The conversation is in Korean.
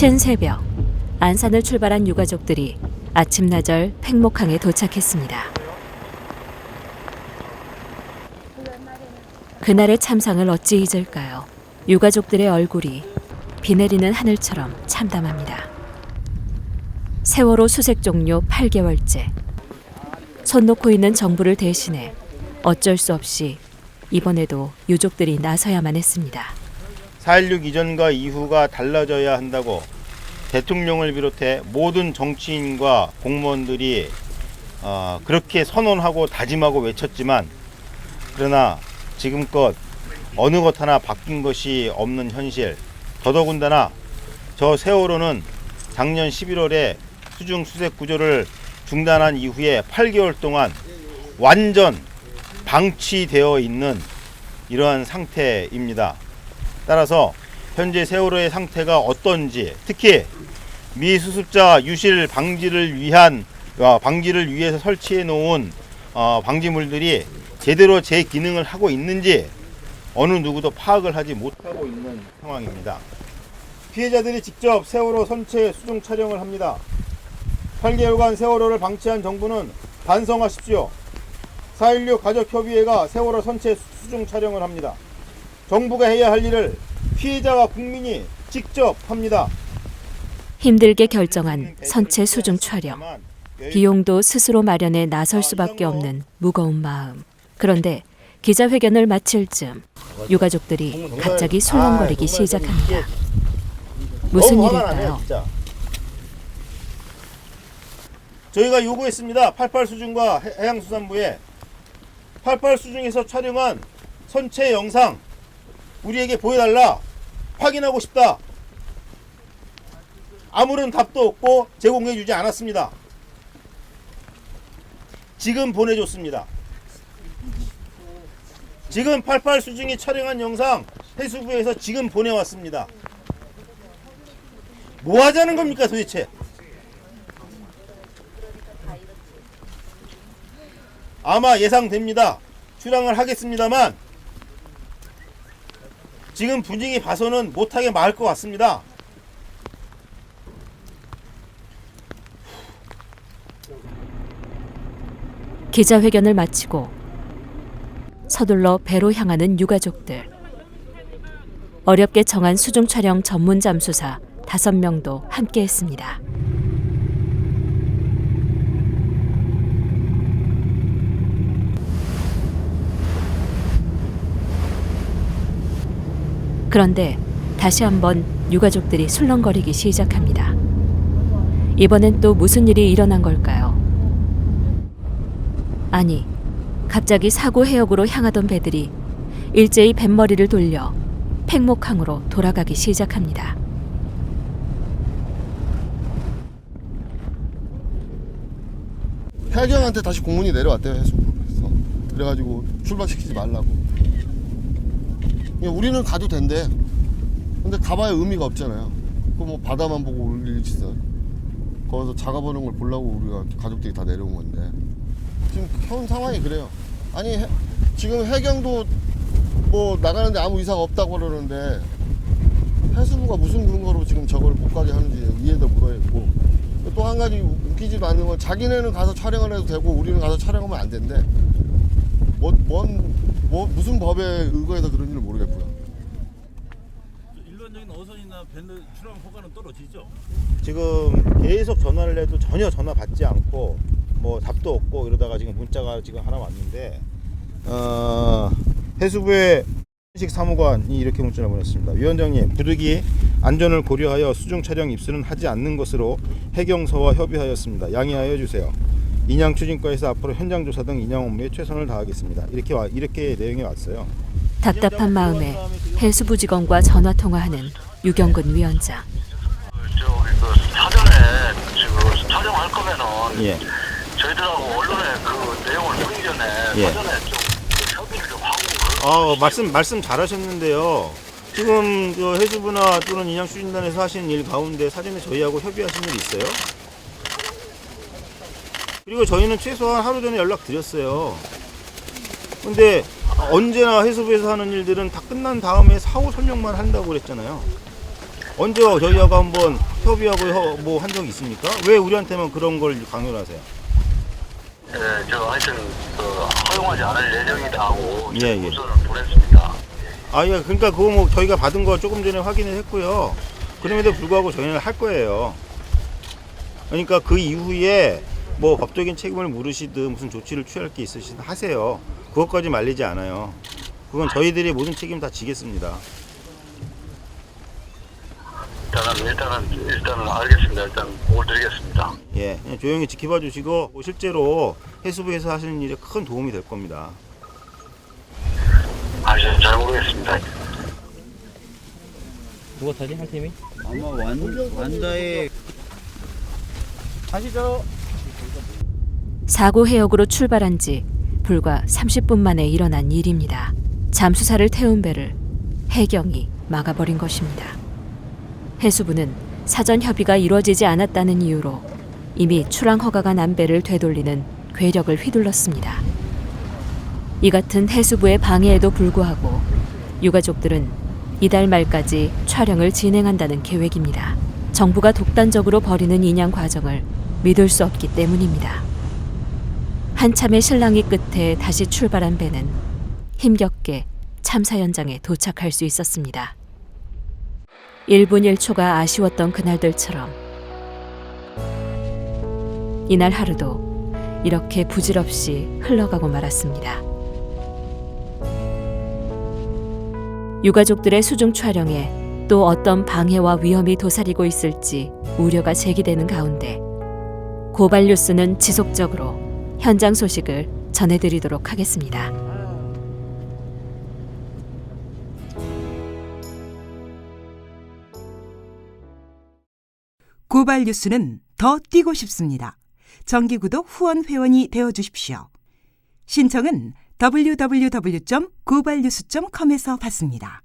챈 새벽 안산을 출발한 유가족들이 아침나절 팽목항에 도착했습니다. 그날의 참상을 어찌 잊을까요? 유가족들의 얼굴이 비 내리는 하늘처럼 참담합니다. 세월호 수색 종료 8개월째 손 놓고 있는 정부를 대신해 어쩔 수 없이 이번에도 유족들이 나서야만 했습니다. 4.16 이전과 이후가 달라져야 한다고 대통령을 비롯해 모든 정치인과 공무원들이 어, 그렇게 선언하고 다짐하고 외쳤지만 그러나 지금껏 어느 것 하나 바뀐 것이 없는 현실 더더군다나 저 세월호는 작년 11월에 수중 수색 구조를 중단한 이후에 8개월 동안 완전 방치되어 있는 이러한 상태입니다. 따라서 현재 세월호의 상태가 어떤지 특히 미수습자 유실 방지를 위한 어, 방지를 위해서 설치해 놓은 어, 방지물들이 제대로 제 기능을 하고 있는지 어느 누구도 파악을 하지 못하고 있는 상황입니다. 피해자들이 직접 세월호 선체 수중 촬영을 합니다. 8개월간 세월호를 방치한 정부는 반성하십시오. 4.16 가족협의회가 세월호 선체 수중 촬영을 합니다. 정부가 해야 할 일을 피해자와 국민이 직접 합니다. 힘들게 결정한 선체 수중 촬영. 비용도 스스로 마련해 나설 수밖에 없는 무거운 마음. 그런데 기자회견을 마칠 즈음 유가족들이 갑자기 술렁거리기 시작합니다. 무슨 일일까요? 저희가 요구했습니다. 88 수중과 해- 해양수산부에 88 수중에서 촬영한 선체 영상 우리에게 보여달라 확인하고 싶다. 아무런 답도 없고 제공해 주지 않았습니다. 지금 보내줬습니다. 지금 88 수중이 촬영한 영상 해수부에서 지금 보내왔습니다. 뭐 하자는 겁니까 도대체? 아마 예상됩니다. 출항을 하겠습니다만 지금 분위기 봐서는 못하게 말것 같습니다. 기자회견을 마치고 서둘러 배로 향하는 유가족들. 어렵게 정한 수중 촬영 전문 잠수사 다섯 명도 함께했습니다. 그런데 다시 한번 유가족들이 술렁거리기 시작합니다. 이번엔 또 무슨 일이 일어난 걸까요? 아니, 갑자기 사고 해역으로 향하던 배들이 일제히 뱃머리를 돌려 팽목항으로 돌아가기 시작합니다. 해경한테 다시 공문이 내려왔대요 해수부에서 그래가지고 출발시키지 말라고 우리는 가도 된대. 근데 가봐야 의미가 없잖아요. 그뭐 바다만 보고 있어. 거기서 작아보는 걸 보려고 우리가 가족들이 다 내려온 건데. 지금 현 상황이 그래요. 아니 해- 지금 해경도 뭐 나가는데 아무 이상 없다고 그러는데 해수부가 무슨 근거로 지금 저걸 못 가게 하는지 이해도 못하겠고. 또 한 가지 웃기지도 않는 건 자기네는 가서 촬영을 해도 되고 우리는 가서 촬영하면 안 된대. 뭐, 뭔, 뭐 무슨 법에 의거해서 그런지는 모르겠고요. 일반적인 어선이나 밴드 출항 허가는 떨어지죠. 지금 계속 전화를 해도 전혀 전화 받지 않고 뭐 답도 없고 이러다가 지금 문자가 지금 하나 왔는데 어, 해수부의 식 사무관이 이렇게 문자를 보냈습니다. 위원장님, 부득이 안전을 고려하여 수중 촬영 입수는 하지 않는 것으로 해경서와 협의하였습니다. 양해하여 주세요. 인양 추진과에서 앞으로 현장 조사 등 인양 업무에 최선을 다하겠습니다. 이렇게 와 이렇게 내용이 왔어요. 답답한 마음에 해수부 직원과 전화 통화하는 유경근 위원장. 저기 그 사전에 지금 촬영할 거면은 예. 저희들하고 언론에 그 내용을 보기 전에 예. 사전에 좀 협의를 좀 하고 어, 말씀 말씀 잘하셨는데요. 지금 그 해수부나 또는 인양 추진단에서 하시는 일 가운데 사전에 저희하고 협의하신 일 있어요? 그리고 저희는 최소한 하루 전에 연락 드렸어요. 근데 언제나 해수부에서 하는 일들은 다 끝난 다음에 사후 설명만 한다고 그랬잖아요. 언제 저희하고 한번 협의하고 뭐 한 적이 있습니까? 왜 우리한테만 그런 걸 강요를 하세요? 예, 저 하여튼 그 허용하지 않을 예정이다 하고 예, 예. 우선을 보냈습니다. 아, 예, 그러니까 그거 뭐 저희가 받은 거 조금 전에 확인을 했고요. 그럼에도 불구하고 저희는 할 거예요. 그러니까 그 이후에 뭐 법적인 책임을 물으시든 무슨 조치를 취할 게 있으시든 하세요. 그것까지 말리지 않아요. 그건 저희들이 모든 책임 다 지겠습니다. 일단은 일단은 일단은 알겠습니다. 일단 보고 드리겠습니다. 예, 그냥 조용히 지켜봐 주시고 뭐 실제로 해수부에서 하시는 일에 큰 도움이 될 겁니다. 아, 잘, 잘 모르겠습니다. 누가 타지 한 팀이? 아마 완, 완다의 가시죠. 사고 해역으로 출발한 지 불과 30분 만에 일어난 일입니다. 잠수사를 태운 배를 해경이 막아버린 것입니다. 해수부는 사전 협의가 이루어지지 않았다는 이유로 이미 출항 허가가 난 배를 되돌리는 괴력을 휘둘렀습니다. 이 같은 해수부의 방해에도 불구하고 유가족들은 이달 말까지 촬영을 진행한다는 계획입니다. 정부가 독단적으로 벌이는 인양 과정을 믿을 수 없기 때문입니다. 한참의 실랑이 끝에 다시 출발한 배는 힘겹게 참사 현장에 도착할 수 있었습니다. 1분 1초가 아쉬웠던 그날들처럼 이날 하루도 이렇게 부질없이 흘러가고 말았습니다. 유가족들의 수중 촬영에 또 어떤 방해와 위험이 도사리고 있을지 우려가 제기되는 가운데 고발 뉴스는 지속적으로 현장 소식을 전해드리도록 하겠습니다. 고발 뉴스는 더 뛰고 싶습니다. 정기구독 후원 회원이 되어 주십시오. 신청은 www.고발뉴스.com에서 받습니다.